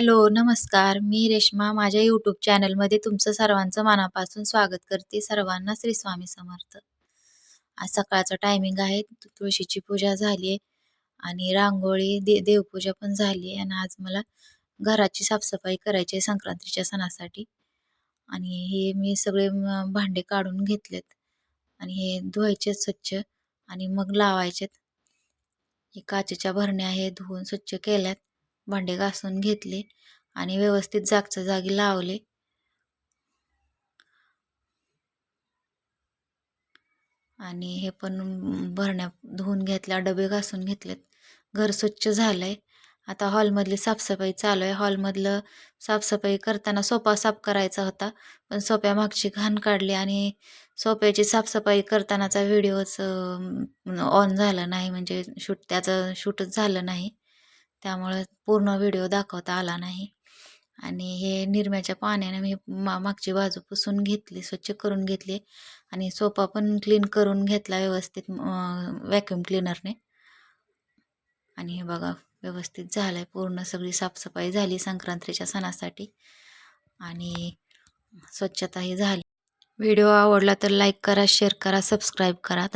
Hello नमस्कार. मी रेश्मा माझ्या YouTube चॅनलमध्ये तुमचं सर्वांचं मनापासून स्वागत करते. सर्वांना श्री स्वामी समर्थ. आज सकाळचं टायमिंग आहे. तुळशीची पूजा झाली आहे आणि रांगोळी दे देवपूजा पण झाली आहे आणि आज मला घराची साफसफाई करायची आहे संक्रांतीच्या सणासाठी. आणि हे मी सगळे भांडे काढून घेतलेत आणि हे धुवायचे स्वच्छ आणि मग लावायचेत. हे काचेच्या भरण्या हे धुवून स्वच्छ केल्यात. भांडे घासून घेतले आणि व्यवस्थित जागच्या जागी लावले. आणि हे पण भरण्या धुवून घेतल्या डबे घासून घेतलेत. घर स्वच्छ झालं आहे आता हॉलमधली साफसफाई चालू आहे. हॉलमधलं साफसफाई करताना सोफा साफ करायचा होता पण सोप्या मागची घाण काढली आणि सोप्याची साफसफाई करतानाचा व्हिडिओच ऑन झाला नाही. म्हणजे शूट त्याचं शूटच झालं नाही. त्यामुळं पूर्ण व्हिडिओ दाखवता आला नाही. आणि हे निरम्याच्या पाण्याने मी मा मागची बाजू पुसून घेतली स्वच्छ करून घेतली. आणि सोफा पण क्लीन करून घेतला व्यवस्थित व्हॅक्युम क्लिनरने आणि हे बघा व्यवस्थित झालं आहे पूर्ण सगळी साफसफाई झाली संक्रांतीच्या सणासाठी. आणि स्वच्छताही झाली. व्हिडिओ आवडला तर लाईक करा शेअर करा सबस्क्राईब करा.